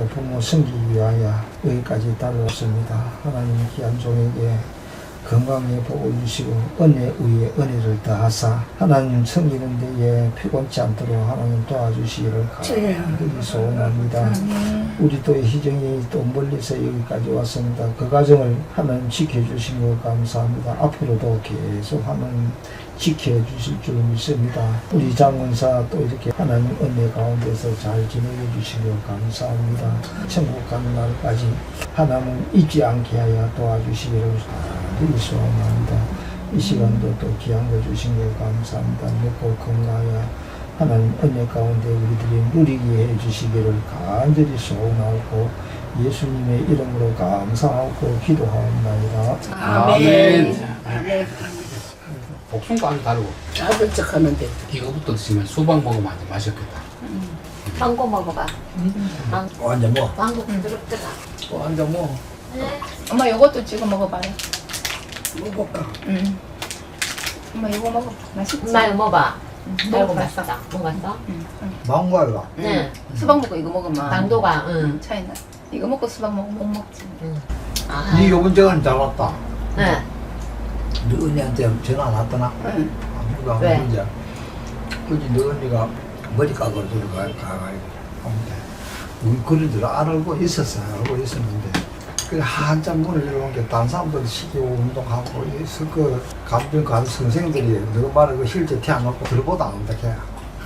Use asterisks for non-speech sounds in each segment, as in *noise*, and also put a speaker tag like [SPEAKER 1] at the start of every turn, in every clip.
[SPEAKER 1] 또 부모 섬기기 위하여 여기까지 따라왔습니다. 하나님 귀한 종에게 건강에 복을 주시고 은혜 위에 은혜를 더하사 하나님 섬기는 데에 피곤치 않도록 하나님 도와주시기를 간절히 소원합니다. 우리 또의 희정이 또 멀리서 여기까지 왔습니다. 그 과정을 하나님 지켜주신 것 감사합니다. 앞으로도 계속 하나님 지켜주실 줄 믿습니다. 우리 장군사 또 이렇게 하나님 은혜 가운데서 잘 지내게 주신 것 감사합니다. 천국 가는 날까지 하나님 잊지 않게 하여 도와주시기를 간절히 소원합니다. 이 시간도 또 귀한 거 주신 것 감사합니다. 먹고 건강하여 하나님 은혜 가운데 우리들이 누리게 해주시기를 간절히 소원하고 예수님의 이름으로 감사하고 기도하옵나이다.
[SPEAKER 2] 아멘.
[SPEAKER 3] 아멘.
[SPEAKER 2] 복숭도 아주 다르고
[SPEAKER 3] 작은 척 하는데.
[SPEAKER 2] 이거부터 드시면 수박 먹으면 아주 맛있겠다.
[SPEAKER 4] 망고 먹어봐. 망,
[SPEAKER 5] 완전 뭐
[SPEAKER 4] 망고 부드럽더라.
[SPEAKER 5] 완전 뭐
[SPEAKER 6] 엄마 요것도 찍어 먹어봐라.
[SPEAKER 3] 먹어볼까?
[SPEAKER 6] 응. 엄마 이거 먹어. 맛있지?
[SPEAKER 4] 엄마 이거 먹어봐.
[SPEAKER 6] 먹어봤어.
[SPEAKER 4] 맛있다. 먹었어?
[SPEAKER 6] 응. 응.
[SPEAKER 5] 망고야
[SPEAKER 4] 응.
[SPEAKER 6] 수박 먹고 이거 먹으면
[SPEAKER 4] 당도가, 응.
[SPEAKER 6] 응, 차이나. 이거 먹고 수박 먹으면 못 먹지.
[SPEAKER 4] 아,
[SPEAKER 5] 니 요번 전잘 왔다
[SPEAKER 4] 응.
[SPEAKER 5] 너 언니한테 전화 안 왔더나
[SPEAKER 6] 응.
[SPEAKER 5] 아무도 안
[SPEAKER 4] 왜?
[SPEAKER 5] 오는데 그지 너 언니가 머리 깎으러 들어가 가가지고 하는데 우리 그런 줄 알고 있었어 알고 있었는데 그래 한참 문을 열어온 게 다른 사람들 시키고 운동하고 그 감정 간 선생들이 너 말을 그 실제 태워놓고 들어보다 안 온다 걔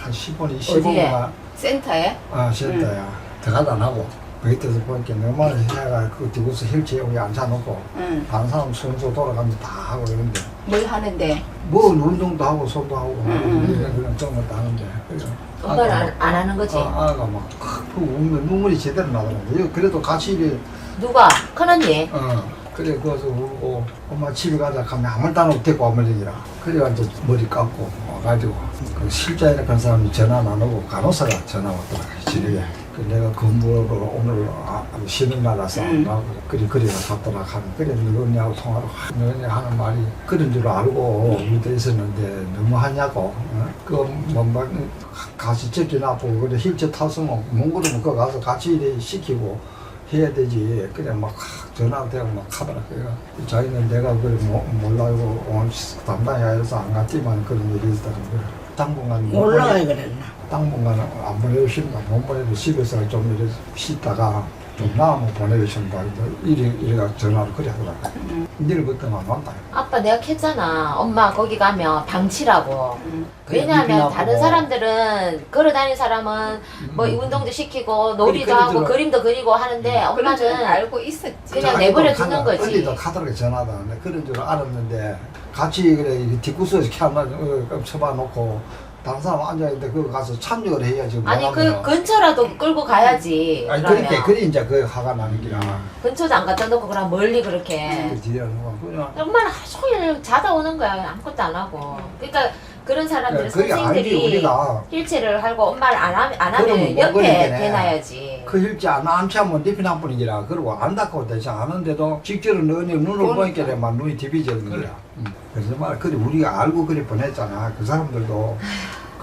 [SPEAKER 5] 한 10분, 15분만
[SPEAKER 6] 센터에?
[SPEAKER 5] 아, 싫다야. 들어가도 안 하고. 베이트에서 보니까 너무 해가 그 뒤에서 힐체 여기 앉혀놓고
[SPEAKER 6] 응.
[SPEAKER 5] 다른 사람 순서 돌아가면서 다 하고 이런데
[SPEAKER 6] 뭘 하는데?
[SPEAKER 5] 뭐 운동도 하고 손도 하고
[SPEAKER 6] 음.
[SPEAKER 5] 이런 그런 정도 다 하는데 그래서 아가
[SPEAKER 4] 안, 안 하는 거지?
[SPEAKER 5] 아, 아가 막그 울면 눈물이 제대로 나더라고요. 그래도 같이 이래
[SPEAKER 4] 누가? 큰 언니?
[SPEAKER 5] 어 그래 거기서 울고 엄마 집에 가자 하면 아무 데나 없대고 아무 얘기라 그래가 이제 머리 깎고 와가지고 그 실자에 간 사람이 전화 안 오고 간호사가 전화 왔더라 그 내가 근무로 오늘 아, 쉬는 날라서
[SPEAKER 6] 음.
[SPEAKER 5] 나고 그리 그리가 갔더라 하는 그래 너희하고 통화로 너희 하는 말이 그런 줄 알고 우리도 있었는데 너무 하냐고 어? 그뭐 같이 제끼나 보고 그래 힐체 탔으면 몽골은 그 가서 같이 일에 시키고 해야 되지. 그냥 막 전화도 되고 막 하더라. 그래가 자기는 내가 그걸 모- 몰라고 오늘 담당해야 해서 안 갔지만 그런 일이 있다는 거야. 당분간 보내-
[SPEAKER 3] 그랬나?
[SPEAKER 5] 당분간 안 보내고 싶나 못 보내도 집에서 좀 이래 쉬다가 좀 나으면 보내고 싶다. 이래 이래가 전화를 그래 하더라고. 내일부터는 안 온다.
[SPEAKER 4] 아빠 내가 캤잖아. 엄마 거기 가면 방치라고.
[SPEAKER 6] 응.
[SPEAKER 4] 왜냐하면
[SPEAKER 5] 그래,
[SPEAKER 4] 다른
[SPEAKER 5] 뭐.
[SPEAKER 4] 사람들은 걸어다니는 사람은 뭐
[SPEAKER 5] 음.
[SPEAKER 4] 운동도 시키고 놀이도
[SPEAKER 5] 그래,
[SPEAKER 4] 하고. 그림도 그리고 하는데
[SPEAKER 6] 줄
[SPEAKER 4] 엄마는
[SPEAKER 6] 알고 있었지.
[SPEAKER 4] 그냥 내버려 두는 거지.
[SPEAKER 5] 언니도 카드로 전화도 안 해. 그런 줄 알았는데 같이 그래 이 뒷구석에서 캬나 어, 쳐봐놓고 다른 사람 앉아 있는데 그거 가서 참여를 해야지.
[SPEAKER 4] 아니 그. 근처라도 끌고 가야지.
[SPEAKER 5] 아니
[SPEAKER 4] 그러면
[SPEAKER 5] 그러니까 그래 이제 그 화가 나는 기라.
[SPEAKER 4] 근처도 안 갖다 놓고 그냥 멀리 그렇게.
[SPEAKER 5] 그 뒤에 누가 그냥
[SPEAKER 4] 엄마는 하루 종일 자다 오는 거야 아무것도 안 하고. 그러니까 그런 사람들은
[SPEAKER 5] 그게
[SPEAKER 4] 선생님들이
[SPEAKER 5] 우리가
[SPEAKER 4] 힐체를 하고 엄마를 안 하면 안
[SPEAKER 5] 그러면
[SPEAKER 4] 하면
[SPEAKER 5] 못
[SPEAKER 4] 옆에
[SPEAKER 5] 걸리겠네.
[SPEAKER 4] 대놔야지.
[SPEAKER 5] 그 일지 안 암치하면 네 나쁜 일이라 그러고 안다고 대체 아는데도 직접 너네 눈을 보니까 막 눈이 디비지는 거야. 음. 그래서 말 그래 우리가 알고 그래 보냈잖아. 그 사람들도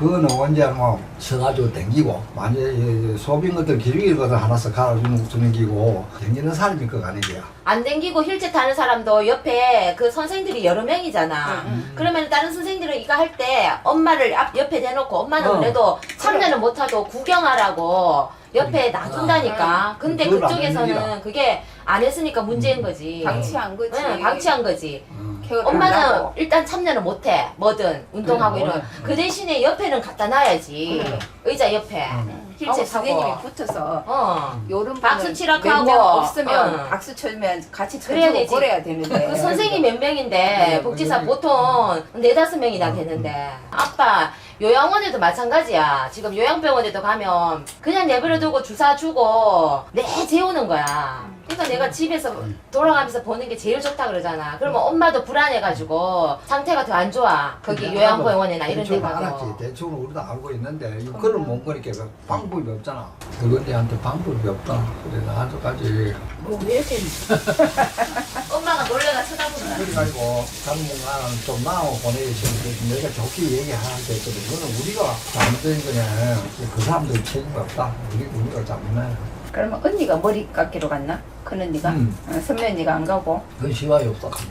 [SPEAKER 5] 그거는 언제 뭐 서가지고 댕기고 만약에 소빈 것들 기르기 것들 하나씩 갈아주는 주는 기고 댕기는 사람이 그거 아닌 거야.
[SPEAKER 4] 안 댕기고 힐체 타는 사람도 옆에 그 선생들이 여러 명이잖아.
[SPEAKER 6] 응, 응.
[SPEAKER 4] 그러면 다른 선생들은 이거 할 때 엄마를 앞 옆에 대놓고 엄마는
[SPEAKER 5] 어.
[SPEAKER 4] 그래도 참여는 못하도 구경하라고 옆에. 놔둔다니까. 근데
[SPEAKER 5] 그걸 안
[SPEAKER 4] 그쪽에서는. 그게 안 했으니까 문제인 거지.
[SPEAKER 6] 방치한 거지.
[SPEAKER 4] 응, 방치한 거지.
[SPEAKER 5] 음.
[SPEAKER 6] 개월
[SPEAKER 4] 엄마는
[SPEAKER 6] 한다고.
[SPEAKER 4] 일단 참여는 못해. 뭐든 운동하고
[SPEAKER 5] 그래,
[SPEAKER 4] 이런.
[SPEAKER 5] 뭐래.
[SPEAKER 4] 그 대신에 옆에는 갖다 놔야지.
[SPEAKER 5] 그래.
[SPEAKER 4] 의자 옆에.
[SPEAKER 5] 음.
[SPEAKER 4] 힐체
[SPEAKER 6] 하고
[SPEAKER 4] 타고.
[SPEAKER 6] 선생님이 붙어서
[SPEAKER 4] 어.
[SPEAKER 6] 요런
[SPEAKER 4] 박수
[SPEAKER 6] 분은
[SPEAKER 4] 치라고
[SPEAKER 6] 몇명
[SPEAKER 4] 하고.
[SPEAKER 6] 없으면
[SPEAKER 4] 어.
[SPEAKER 6] 박수 쳐주면 같이
[SPEAKER 4] 그래야
[SPEAKER 6] 쳐주고
[SPEAKER 4] 되지.
[SPEAKER 6] 그래야 되는데
[SPEAKER 4] 그 선생이 몇 명인데
[SPEAKER 5] 네,
[SPEAKER 4] 복지사
[SPEAKER 5] 네.
[SPEAKER 4] 보통 네다섯 명이나
[SPEAKER 5] 음,
[SPEAKER 4] 되는데 아빠 요양원에도 마찬가지야. 지금 요양병원에도 가면 그냥 내버려 두고 주사 주고 내 재우는 거야. 그러니까 내가 집에서 돌아가면서 보는 게 제일 좋다 그러잖아. 그러면 엄마도 불안해가지고 상태가 더 안 좋아. 거기
[SPEAKER 5] 근데
[SPEAKER 4] 요양병원이나 이런 데
[SPEAKER 5] 대충 알았지.
[SPEAKER 4] 가고
[SPEAKER 5] 대충은 우리도 알고 있는데 이거를 못 거니까 그 방법이 없잖아. 그건데한테 방법이 없다. 그래 나 아직까지.
[SPEAKER 3] 뭐 왜 이렇게 *laughs*
[SPEAKER 4] 놀래가 쳐다보는
[SPEAKER 5] 그래가지고 당분간 좀 나하고 보내기 싫은데 내가 좋게 얘기하는데 그거는 우리가 잘못된 거냐. 그 사람들 책임이 없다. 우리 우리가 잘못해.
[SPEAKER 6] 그러면 언니가 머리 깎기로 갔나? 큰 언니가?
[SPEAKER 5] 음.
[SPEAKER 6] 어, 선배 언니가 안 가고.
[SPEAKER 5] 그 시간이 없다.
[SPEAKER 4] 그래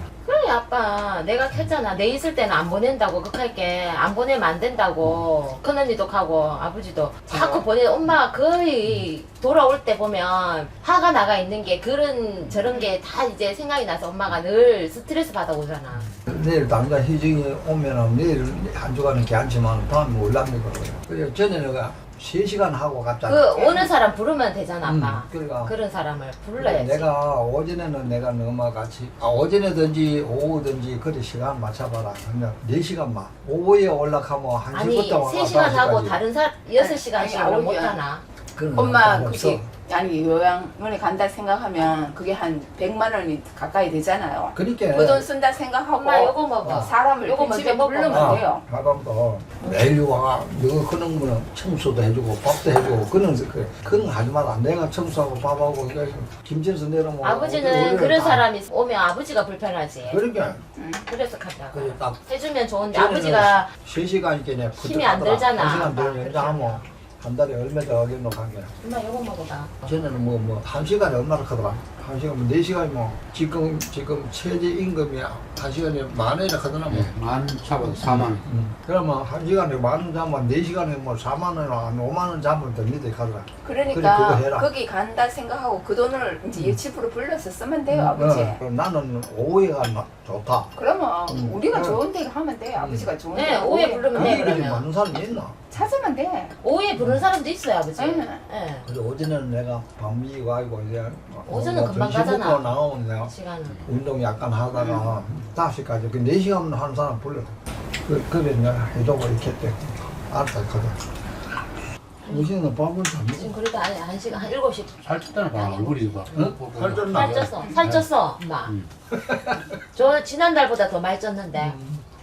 [SPEAKER 4] 아빠 내가 했잖아. 내 있을 때는 안 보낸다고 극할게. 안 보내면 안 된다고. 큰 언니도 가고 아버지도. 자꾸 보내. 엄마 거의 돌아올 때 보면 화가 나가 있는 게 그런 저런 게 다 이제 생각이 나서 엄마가 늘 스트레스 받아 오잖아.
[SPEAKER 5] 내일 당장 희정이 오면은 내일 한 주간은 괜찮지만 다음에 올랍니다. 그래 전에는 3시간 하고 갔잖아.
[SPEAKER 4] 그 오는 사람 부르면 되잖아 아빠.
[SPEAKER 5] 음, 그러니까.
[SPEAKER 4] 그런 사람을 불러야지.
[SPEAKER 5] 내가 오전에는 내가 같이 아 오전에든지 오후든지 그래 시간 맞춰봐라. 그냥 4시간만. 오후에 올라가면 한
[SPEAKER 4] 아니
[SPEAKER 5] 시부터
[SPEAKER 4] 3시간 하고 다른 사 6시간씩
[SPEAKER 6] 아니,
[SPEAKER 4] 못
[SPEAKER 6] 아버지야.
[SPEAKER 4] 하나
[SPEAKER 6] 엄마 그게 아니 요양원에 간다 생각하면 그게 한 100만 원이 가까이 되잖아요.
[SPEAKER 5] 그러니까.
[SPEAKER 6] 그 돈 쓴다 생각하고
[SPEAKER 4] 엄마 요거 먹어.
[SPEAKER 6] 사람을
[SPEAKER 4] 요거
[SPEAKER 6] 그 집에
[SPEAKER 4] 먹고
[SPEAKER 6] 부르면
[SPEAKER 5] 아,
[SPEAKER 6] 돼요.
[SPEAKER 5] 사람도 매일 와가 너 그런 거는 청소도 해주고 밥도 해주고 그런 그래. 그런 거 하지 마라 내가 청소하고 밥하고 이거 김치에서 내려면
[SPEAKER 4] 아버지는 그런 사람이 오면 아버지가 불편하지.
[SPEAKER 5] 그러니까.
[SPEAKER 4] 그래서 간다.
[SPEAKER 5] 그래 딱.
[SPEAKER 4] 해주면 좋은데 아버지가
[SPEAKER 5] 3시간이니까
[SPEAKER 4] 힘이 안 들잖아.
[SPEAKER 5] 한 시간 되면 이제 하면 한 달에 얼마 더 하겠노 한 게.
[SPEAKER 4] 엄마 요거 먹어봐
[SPEAKER 5] 전에는 뭐, 뭐, 한 시간에 얼마나 하더라? 한 시간, 뭐, 네 시간이 뭐, 지금, 지금 최저 임금이 한 시간에 만 원이라 하더나 뭐.
[SPEAKER 2] 예, 만 잡아도 4만 원.
[SPEAKER 5] 음. 그러면 한 시간에 만원 자면 네 시간에 뭐 4만 원이나 한 5만 원 자면 됩니다, 하더라. 그래, 그거
[SPEAKER 6] 그러니까
[SPEAKER 5] 해라.
[SPEAKER 6] 거기 간다 생각하고 그 돈을 이제 예치부로 불러서 쓰면 돼요 아버지.
[SPEAKER 5] 어, 그럼 나는 오후에 가면 좋다.
[SPEAKER 6] 그러면
[SPEAKER 5] 음.
[SPEAKER 6] 우리가
[SPEAKER 5] 음.
[SPEAKER 6] 좋은 데 하면 돼. 아버지가 좋은 데.
[SPEAKER 4] 네 오후에 부르면 돼 그러면
[SPEAKER 5] 많은 사람이 있나?
[SPEAKER 6] 찾으면 돼.
[SPEAKER 4] 오후에 부르는 사람도 있어요 아버지
[SPEAKER 6] 응.
[SPEAKER 4] 예.
[SPEAKER 5] 근데 어제는 내가 밤미고 아이고 이제
[SPEAKER 4] 오전은
[SPEAKER 5] 뭐
[SPEAKER 4] 금방
[SPEAKER 5] 점심
[SPEAKER 4] 가잖아.
[SPEAKER 5] 먹고 나오면 내가
[SPEAKER 4] 시간은
[SPEAKER 5] 운동 약간 하다가 다섯 시까지. 그 4시간 하는 사람 불러 그, 그래 내가 해주고 이렇게 했대. 알았다 가자. 우리는 밥을 다
[SPEAKER 4] 지금
[SPEAKER 5] 먹어
[SPEAKER 4] 그래도 아니 한 시간 한 7시.
[SPEAKER 2] 살쪘다는 봐 얼굴이 봐.
[SPEAKER 5] 응? 살쪘나?
[SPEAKER 4] 살쪘어. 살쪘어 엄마.
[SPEAKER 2] 음.
[SPEAKER 4] 저 지난달보다 더 많이 쪘는데.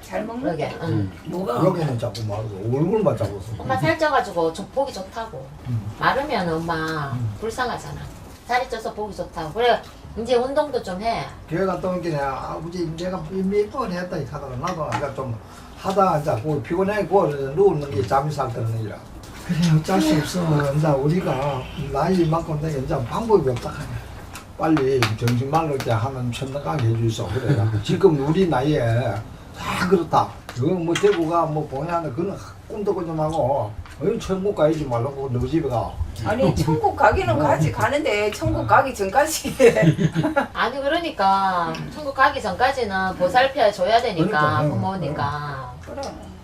[SPEAKER 6] 잘 먹는
[SPEAKER 4] 그러게.
[SPEAKER 6] 게.
[SPEAKER 4] 응.
[SPEAKER 2] 음.
[SPEAKER 3] 뭐가
[SPEAKER 5] 여기는 자꾸 말고 얼굴만 자꾸 써
[SPEAKER 4] 엄마 살쪄가지고 좀 보기 좋다고.
[SPEAKER 5] 음.
[SPEAKER 4] 마르면 엄마 불쌍하잖아. 살이 쪄서 보기 좋다고. 그래 이제 운동도 좀 해.
[SPEAKER 5] 교회 갔다 온게 내가 아버지 내가 몇번 했다 이 하다가 나도 내가 좀 하다가 이제 그 피곤해 그 누우는 게 잠이 살 때는 이라. 그래 어쩔 수 없어. 이제 우리가 나이 만큼 되게 이제 방법이 없다 하냐 빨리 정신 말로 때 하면 천당하게 해주소 그래 *laughs* 지금 우리 나이에 다 그렇다. 그거 뭐 대구가 뭐 보냐는 그는 꿈도 꾸지 말고 어이 천국 가야지 말라고 너 집에 가
[SPEAKER 6] 아니 천국 가기는 가지 가는데 천국 가기 전까지 *laughs*
[SPEAKER 4] 아니 그러니까 천국 가기 전까지는 보살펴 줘야 되니까
[SPEAKER 5] 그러니까, 응,
[SPEAKER 4] 부모니까
[SPEAKER 6] 그래.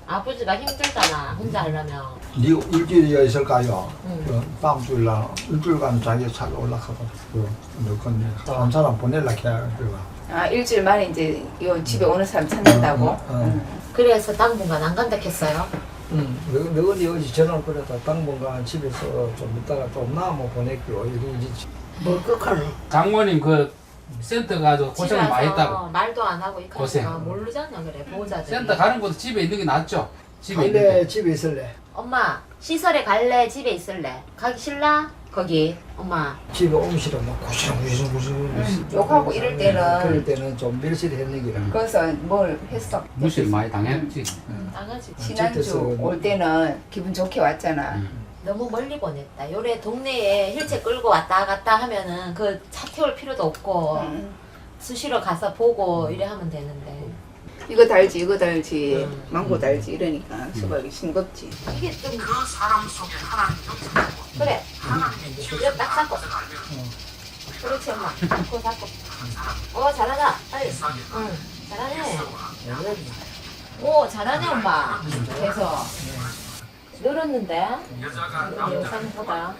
[SPEAKER 4] 아버지가 힘들잖아 혼자 하려면
[SPEAKER 5] 네 일주일이 있을 까요?
[SPEAKER 4] 응.
[SPEAKER 5] 그 다음 주일날 일주일간 자기 차가 올라가고 그 너건 한 사람 보낼라 해 그거.
[SPEAKER 6] 아 일주일 만에 이제 요 집에 오는 사람 찾는다고.
[SPEAKER 5] 응, 응, 응.
[SPEAKER 6] 응.
[SPEAKER 4] 그래서 당분간 안 간다 했어요
[SPEAKER 5] 응. 너, 너 어디 어디 전화 그래다 당분간 집에서 좀 있다가 좀 나면 보낼게요. 이러지.
[SPEAKER 3] 뭐 끝하는
[SPEAKER 2] 장모님 그 센터 가서
[SPEAKER 4] 집에
[SPEAKER 2] 고생을 많이
[SPEAKER 4] 와서
[SPEAKER 2] 했다고.
[SPEAKER 4] 말도 안 하고
[SPEAKER 2] 고생.
[SPEAKER 4] 이카니까 모르잖아 그래 보호자들이
[SPEAKER 2] 센터 가는 것도 집에 있는 게 낫죠. 집에 있는
[SPEAKER 5] 원래. 집에 있을래.
[SPEAKER 4] 엄마 시설에 갈래 집에 있을래 가기 싫나 거기 엄마
[SPEAKER 5] 집에 싫어. 막 구시렁구시렁구시렁.
[SPEAKER 6] 응. 욕하고 이럴 때는
[SPEAKER 5] 그럴 때는 좀 밀실했는 기라.
[SPEAKER 6] 그래서 뭘 했어?
[SPEAKER 2] 무시를 많이 당했지.
[SPEAKER 4] 나가지
[SPEAKER 6] 지난주 올 때는 기분 좋게 왔잖아.
[SPEAKER 2] 음.
[SPEAKER 4] 너무 멀리 보냈다 요래 동네에 휠체 끌고 왔다 갔다 하면은 그 차 태울 필요도 없고
[SPEAKER 6] 응.
[SPEAKER 4] 수시로 가서 보고 이래 하면 되는데
[SPEAKER 6] 이거 달지 이거 달지
[SPEAKER 4] 음.
[SPEAKER 6] 망고 달지 이러니까 수박이 싱겁지.
[SPEAKER 4] 이게 좀 그 사람 속에 하나님 그래 이거 딱 잡고 그렇지 엄마. 그거 잡고 어 잘하다. 빨리. 응 잘하네. 오 잘하네 엄마. 계속. 늘었는데? 예상보다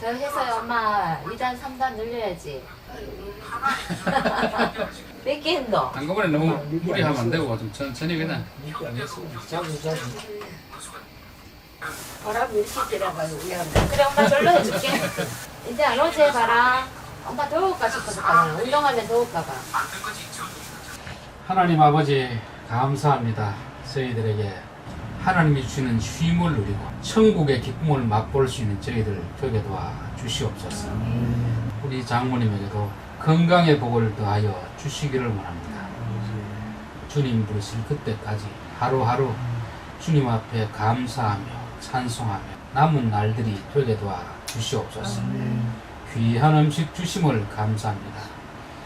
[SPEAKER 4] 잘했어요 엄마. 2단 3단 늘려야지
[SPEAKER 2] 한꺼번에 너무 무리하면 안 되고 좀 천천히 그냥.
[SPEAKER 3] 바람 일시키라가요 위험
[SPEAKER 4] 그래 엄마 절로 해줄게. *laughs* 이제 안 오지 봐라. 엄마 더울까 싶어서 운동하면 더울까 봐.
[SPEAKER 2] 하나님 아버지 감사합니다. 저희들에게 하나님이 주시는 쉼을 누리고 천국의 기쁨을 맛볼 수 있는 저희들 되게 도와 주시옵소서. 우리 장모님에게도 건강의 복을 더하여 주시기를 원합니다. 주님 부르실 그때까지 하루하루 주님 앞에 감사하며 찬송하며 남은 날들이 되게 도와 주시옵소서. 귀한 음식 주심을 감사합니다.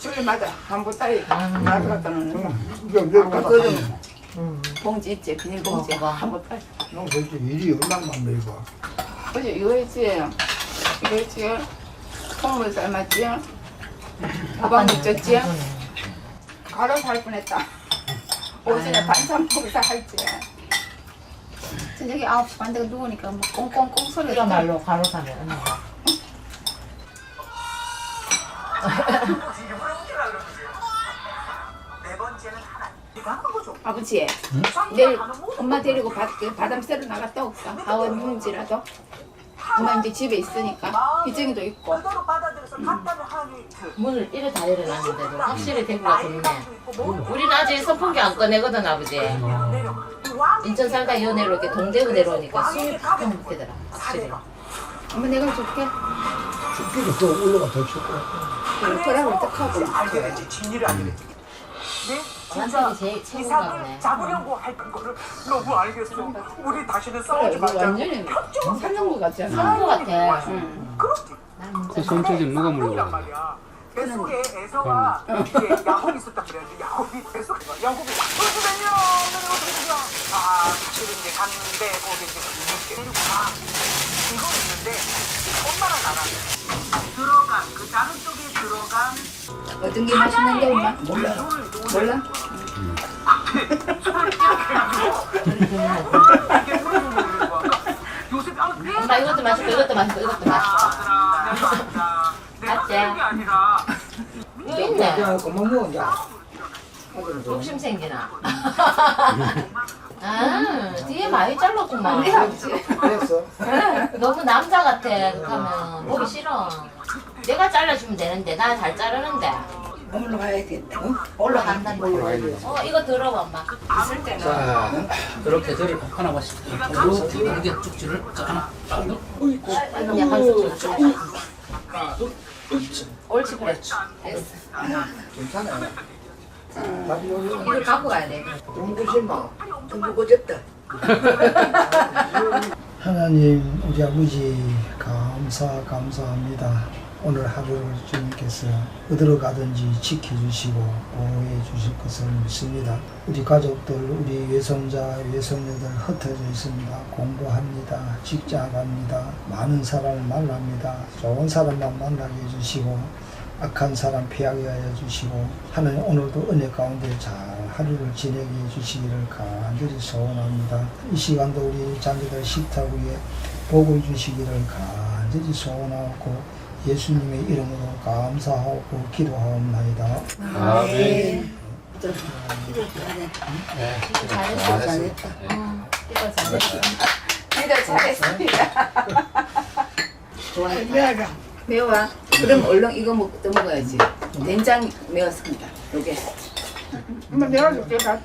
[SPEAKER 6] 주일마다 한 보따리 나를 갖다 놓는 거.
[SPEAKER 5] 이거 몇 가지
[SPEAKER 6] 봉지 있지 비닐 봉지
[SPEAKER 4] 그거.
[SPEAKER 6] 한 보따리.
[SPEAKER 5] 너 솔직히 일이 얼마나 많네
[SPEAKER 6] 어제 이거 했지 이거 했지 콩물 삶았지 호박 묻혔지 가루 살 뻔했다. 오전에 반찬 봉사 할지. 저녁에 9시 반 되고 누우니까 뭐 꽁꽁꽁 소리
[SPEAKER 4] 그야말로 가로 사면 언니가.
[SPEAKER 6] 아버지 내일 엄마 데리고 바, 그 바담 쐬러 나갔다 올까? 하원 뭉지라도? 엄마 이제 집에 있으니까 희정이도 있고
[SPEAKER 4] 문을 이래 다 열어놨는데도 확실히 대구가 좋네. 우리는 아직 선풍기 안 꺼내거든 아버지. 인천 살다 연애로 이렇게 동대구 내려오니까 숨이 팍 못되더라 확실히.
[SPEAKER 6] 엄마 내가 줄게.
[SPEAKER 5] 춥기도 더 올라가 더 춥고
[SPEAKER 6] 그러라고 떡하고
[SPEAKER 4] 완전히 제일 최고가 보네.
[SPEAKER 7] 잡으려고 할 거를 너무 알겠어. 우리 다시는 싸우지 말자.
[SPEAKER 6] 완전히 사는 거 같잖아
[SPEAKER 4] 사는 거 같아.
[SPEAKER 6] 응.
[SPEAKER 2] 그 손재질 누가 물려고
[SPEAKER 7] 말이야. 뱃속에 에서가 이게 야곱이 있었단 말이야. 야곱이 뱃속에 야곱이 어디가냐? 너는 어디가냐? 아, 사실은 이제 갔는데 거기 이제 이렇게 데리고 가. 이거 있는데 엄마랑 나랑 들어간 그 다른 쪽에 들어간
[SPEAKER 6] 어떤 게 맛있는데 엄마? 몰라 몰라? *laughs*
[SPEAKER 7] 이게 먹는 거야. 요새 아,
[SPEAKER 4] 엄마 이것도 맛있고 이것도 맛있고 이것도 맛있고. 맞지?
[SPEAKER 7] 아니라
[SPEAKER 4] 이거 있네.
[SPEAKER 5] 야 그만 먹어 야
[SPEAKER 4] 욕심 생기나. *laughs* 아 뒤에 많이 잘랐구만.
[SPEAKER 5] 됐어
[SPEAKER 4] 너무 남자 같아. 그러면 보기 싫어. 내가 잘라주면 되는데 나 잘 자르는데.
[SPEAKER 3] 올라가야겠다.
[SPEAKER 4] 올라간다니까. 어 이거 들어봐 엄마.
[SPEAKER 6] 있을 때는
[SPEAKER 2] 자, 이렇게 저를 하나 보시죠. 이렇게 쭉지를 하나, 딱 넣고.
[SPEAKER 4] 이건 약간 쑥 옳지 그래. 됐어.
[SPEAKER 5] 괜찮아 답이 여기
[SPEAKER 4] 이걸 갖고 가야 돼.
[SPEAKER 5] 동구신마
[SPEAKER 3] 좀 무거졌다.
[SPEAKER 1] 하나님 우리 아버지 감사 감사합니다. 오늘 하루를 주님께서 어디로 가든지 지켜주시고 보호해 주실 것을 믿습니다. 우리 가족들, 우리 외손자, 외손녀들 흩어져 있습니다. 공부합니다. 직장 갑니다. 많은 사람을 만납니다. 좋은 사람만 만나게 해주시고 악한 사람 피하게 하여 주시고 하나님 오늘도 은혜 가운데 잘 하루를 지내게 해주시기를 간절히 소원합니다. 이 시간도 우리 자녀들 식탁 위에 복을 주시기를 간절히 소원하고 예수님의 이름으로 감사하고 기도하옵나이다.
[SPEAKER 2] 아멘.
[SPEAKER 4] 이거 잘했어.
[SPEAKER 2] 잘했어.
[SPEAKER 4] 어, 이거 잘했어.
[SPEAKER 6] 기도 잘했습니다. 매워 그럼 얼른 이거 먹, 또 먹어야지 된장 매웠습니다 요게 엄마 매워줄게 다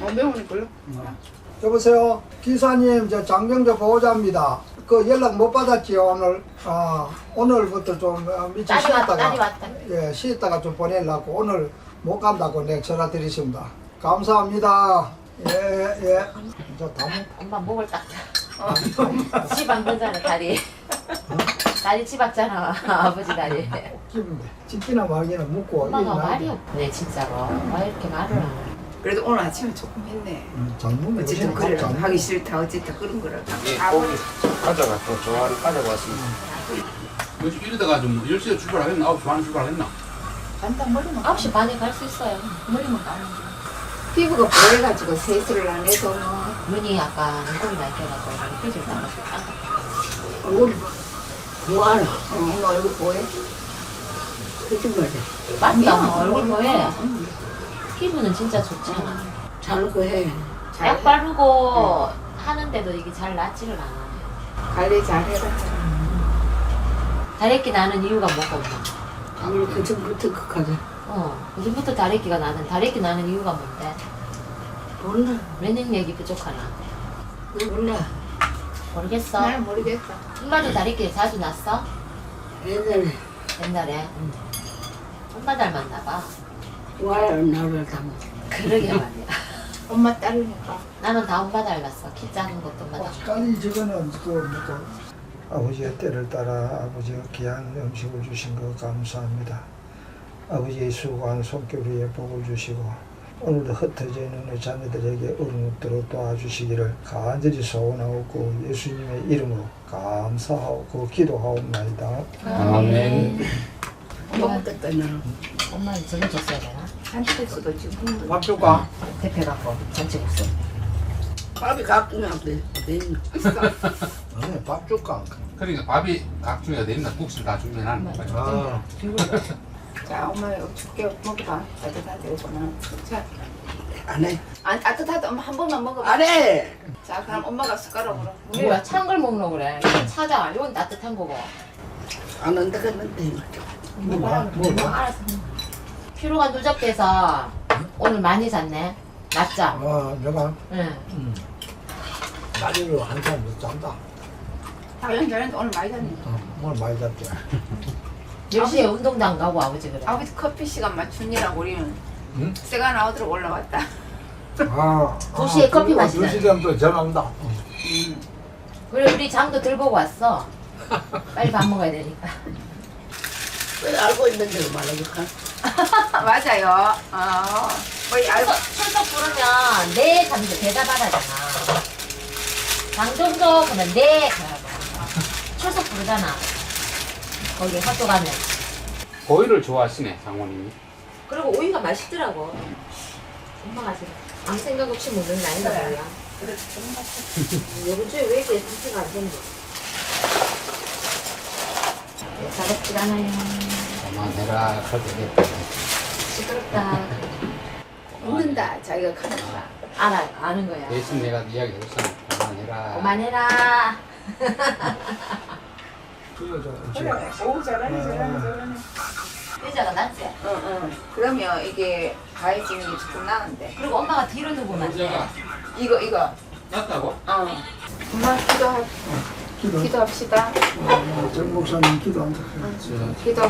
[SPEAKER 6] 아, 매우니까 얼른
[SPEAKER 5] 여보세요 기사님 저 장경재 보호자입니다 그 연락 못 받았지요 오늘 아 오늘부터 좀 어, 며칠
[SPEAKER 4] 딸이 왔다. 딸이
[SPEAKER 5] 쉬었다가
[SPEAKER 4] 왔다.
[SPEAKER 5] 예 쉬었다가 좀 보내려고 오늘 못 간다고 내가 전화 드리십니다 감사합니다 예예 저 다음
[SPEAKER 4] 엄마 목을 딱. 치박 넣잖아 다리. 다리 치박잖아 아버지 다리.
[SPEAKER 5] 찝는데 찝기나 말기나 묻고
[SPEAKER 4] 엄마가 말이
[SPEAKER 5] 돼.
[SPEAKER 4] 없네 진짜로. 왜 이렇게 말을 안 해?
[SPEAKER 6] 그래도 오늘 아침에 조금 했네
[SPEAKER 5] 음, 장모님
[SPEAKER 6] 어쨌든 그래
[SPEAKER 5] 장-
[SPEAKER 6] 하기 싫다 어쨌든 그런 다 버리
[SPEAKER 2] 가져가, 또 좋아하는 가져왔습니다. 요즘 이러다가 좀 10시에 출발하겠나? 9시 반에 출발하겠나?
[SPEAKER 6] 간단 머리만
[SPEAKER 4] 9시 반에 갈 수 있어요.
[SPEAKER 6] 머리만 거 피부가 보여가지고 세수를 안 해서 뭐
[SPEAKER 4] 눈이 약간 눈곱이 나 있어가지고 삐질 나가지고.
[SPEAKER 3] 얼굴 뭐하나?
[SPEAKER 6] 어, 얼굴 보여?
[SPEAKER 3] 거짓말해.
[SPEAKER 4] 맞다. 얼굴 보여. 피부는 진짜 좋잖아.
[SPEAKER 3] 잘거 해.
[SPEAKER 4] 약 바르고 하는데도 이게 잘 낫지를 않아.
[SPEAKER 6] 관리 잘 해라
[SPEAKER 4] 다래끼 나는 이유가 뭐가 없나?
[SPEAKER 3] 우리 그 전부터 극하게.
[SPEAKER 4] 어, 요즘부터 다래끼가 나는 다래끼 나는 이유가 뭔데?
[SPEAKER 3] 몰라.
[SPEAKER 4] 면역력이 부족하나?
[SPEAKER 3] 몰라.
[SPEAKER 4] 모르겠어.
[SPEAKER 6] 날 모르겠어
[SPEAKER 4] 엄마도 다래끼 자주 났어?
[SPEAKER 3] 옛날에
[SPEAKER 4] 옛날에. 엄마 닮았나 봐.
[SPEAKER 3] 와요 나를 담아.
[SPEAKER 4] 그러게 말이야. *laughs*
[SPEAKER 6] 엄마 따르니까
[SPEAKER 4] 나는 다 엄마 닮았어. 키 작은 것도 엄마 닮았어.
[SPEAKER 5] 빨리 저거는 그 뭐고
[SPEAKER 1] 아버지의 때를 따라 아버지가 귀한 음식을 주신 것 감사합니다. 아버지의 수고한 손길 위에 복을 주시고 오늘도 흩어져 있는 우리 자녀들에게 어른 없도록 도와주시기를 간절히 소원하고 예수님의 이름으로 감사하고 기도하옵나이다.
[SPEAKER 2] 아멘.
[SPEAKER 3] 먹겠다 나는.
[SPEAKER 4] 엄마 저거 줬어야 되나?
[SPEAKER 6] 산책에서도 지금
[SPEAKER 5] 밥 줄까?
[SPEAKER 4] 대패 갖고 잔치국수.
[SPEAKER 3] 밥이 가끔은 안 돼. 돼.
[SPEAKER 5] 아니 밥 줄까?
[SPEAKER 2] 그러니까 밥이 각주가 됩니다. 국수를 다 준비해놨는 거예요.
[SPEAKER 6] 아자 엄마 이거 줄게 먹어봐 따뜻하게 이거는 자
[SPEAKER 3] 안 해.
[SPEAKER 6] 안, 따뜻하다 엄마 한 번만 먹어봐
[SPEAKER 3] 안 해.
[SPEAKER 6] 자 그럼 엄마가 숟가락으로
[SPEAKER 4] 뭐야 찬 걸 먹노 그래. 차잖아. 이건 따뜻한 거고.
[SPEAKER 3] 안 한다 그랬는데.
[SPEAKER 5] 뭐가 뭐가?
[SPEAKER 4] 알았어. 피로가 누적돼서 오늘 많이 잤네. 낮잠.
[SPEAKER 5] 아 내가
[SPEAKER 4] 응.
[SPEAKER 5] 다리를 한참 못 잔다.
[SPEAKER 6] 당연 저런데 오늘 많이 잤네
[SPEAKER 5] 어, 오늘 많이 잤대.
[SPEAKER 4] 10시에 운동장 가고 아버지 그래.
[SPEAKER 6] 아버지 커피 시간 맞춘이라고 우리는
[SPEAKER 5] 응?
[SPEAKER 6] 새가 나오도록 올라왔다
[SPEAKER 5] 아,
[SPEAKER 4] 두 시에 커피 마시자.
[SPEAKER 5] 두 시면 또 전화 온다.
[SPEAKER 4] 그래 우리 장도 들고 왔어. 빨리 밥 먹어야 되니까.
[SPEAKER 3] 왜 알고 있는데도 말해줄까? *laughs*
[SPEAKER 6] 맞아요 어 거의 알고
[SPEAKER 4] 출석 부르면 네 하면서 대답하라잖아. 장정도 그러면 네 하라고. 출석 부르잖아. 거기 학교 가면.
[SPEAKER 2] 고기를 좋아하시네, 장모님이.
[SPEAKER 4] 그리고 오이가 맛있더라고. 엄마가 지금 아무 생각 없이 먹는 게 아니다 뭐야. 이번 주에 왜 이렇게 상태가 안 좋은지. 사롭지 않아요.
[SPEAKER 2] 그만해라. 그래도 되겠다.
[SPEAKER 4] 시끄럽다. *laughs*
[SPEAKER 6] 웃는다 자기가 카드가
[SPEAKER 4] 알아, 아는 거야.
[SPEAKER 2] 대신 내가 이야기해줬잖아. 그만해라.
[SPEAKER 4] 그만해라. *laughs*
[SPEAKER 6] 오 잘하네 잘하네 잘하네
[SPEAKER 4] 의자가 낫지?
[SPEAKER 6] 응응 그러면 이게 게 조금 나은데
[SPEAKER 4] 그리고 엄마가 뒤로 돼.
[SPEAKER 2] 의자가
[SPEAKER 6] 이거 이거
[SPEAKER 2] 낫다고?
[SPEAKER 6] 어 엄마 기도하
[SPEAKER 5] 기도.
[SPEAKER 6] 기도합시다
[SPEAKER 5] 어, 정 목사님 기도한다.
[SPEAKER 6] 기도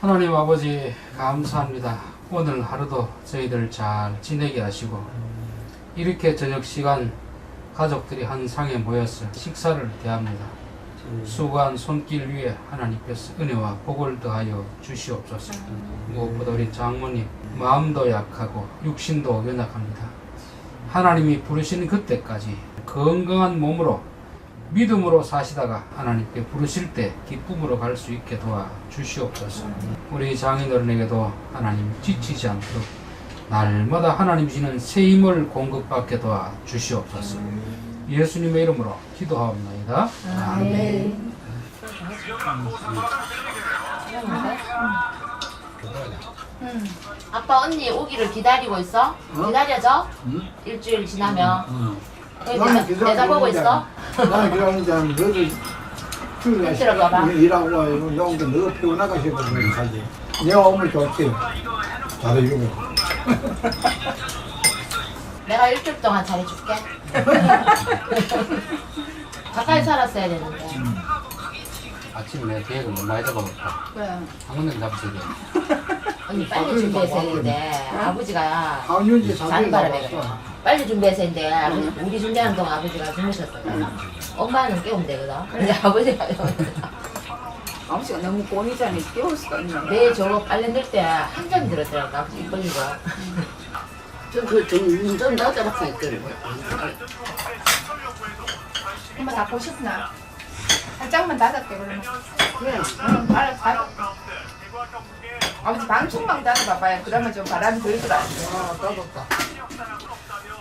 [SPEAKER 2] 하나님 아버지 감사합니다. 오늘 하루도 저희들 잘 지내게 하시고 이렇게 저녁 시간 가족들이 한 상에 모여서 식사를 대합니다. 수고한 손길 위에 하나님께서 은혜와 복을 더하여 주시옵소서. 무엇보다 우리 장모님 마음도 약하고 육신도 연약합니다. 하나님이 부르시는 그때까지 건강한 몸으로 믿음으로 사시다가 하나님께 부르실 때 기쁨으로 갈 수 있게 도와 주시옵소서. 우리 장인어른에게도 하나님 지치지 않도록 날마다 하나님 주시는 새 힘을 공급받게 도와 주시옵소서. 예수님의 이름으로 기도하옵나이다. 아멘.
[SPEAKER 4] 아빠 언니 오기를 기다리고 있어? 기다려줘? 일주일 지나면 여기
[SPEAKER 5] 나는
[SPEAKER 4] 내다, 내다보고 있어?
[SPEAKER 5] 나는 기다리는데 너를
[SPEAKER 4] 힘들어 봐봐.
[SPEAKER 5] 일하고 와요. 영게 너 피곤하가지고 그런 가지. 내가 오늘 좋지. 잘해주고. *laughs*
[SPEAKER 4] 내가 일주일 동안 잘해줄게 *laughs* 가까이 살았어야 되는데
[SPEAKER 2] 아침에 내가 계획을 너무 많이 잡아먹다.
[SPEAKER 6] 그래
[SPEAKER 2] 한 군데 잡으셔야 돼. *laughs*
[SPEAKER 4] 언니 빨리 준비해서 했는데 아버지가
[SPEAKER 5] 강윤지
[SPEAKER 4] 자는
[SPEAKER 5] 사진
[SPEAKER 4] 바람에 그래
[SPEAKER 5] 나왔어.
[SPEAKER 4] 빨리 준비해서 했는데 아버지, 우리 준비하는 동안 아버지가 주무셨거든 엄마는 깨우면 되거든 근데 아버지가
[SPEAKER 6] 아버지가 너무 곤이잖아 깨울 수가 있나
[SPEAKER 4] 내 저거 빨래 넣을 때 한잠이 들었더라고 아버지 입 벌리고.
[SPEAKER 3] 저그좀좀 낮아봤어 있거든.
[SPEAKER 6] 엄마 다 보셨나? 살짝만 닫았대 그러면.
[SPEAKER 3] 그래.
[SPEAKER 6] 응 알았어 닫 아 아버지 방충망 닫아봐봐요. 그러면 좀 바람이 덜 들어
[SPEAKER 5] 아, 따뜻다.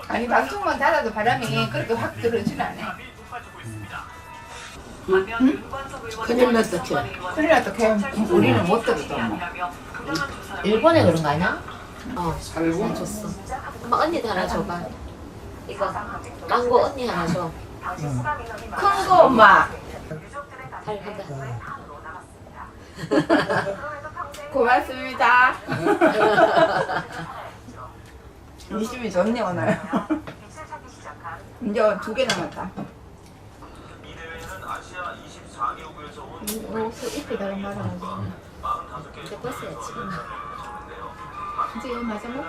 [SPEAKER 6] 아니 방충망 닫아도 바람이 그렇게 확 들어오진 않아
[SPEAKER 3] 큰일 났다 쟤.
[SPEAKER 6] 큰일 났다 걔. 우리는 못 들어도
[SPEAKER 4] 일본에 그런 거 아니야?
[SPEAKER 3] 어.
[SPEAKER 4] 난 줬어. 엄마 언니도 하나 줘봐. 이거. 망고 언니 하나 줘.
[SPEAKER 6] 큰 거 엄마.
[SPEAKER 4] 잘 간다 *laughs*
[SPEAKER 6] 고맙습니다. *laughs* 인심이 좋네 오늘. 이제 두 개 남았다.
[SPEAKER 4] 옷을 입히다가 말아가지고 이제 벗어야지
[SPEAKER 6] 이제 이거 맞아 뭐?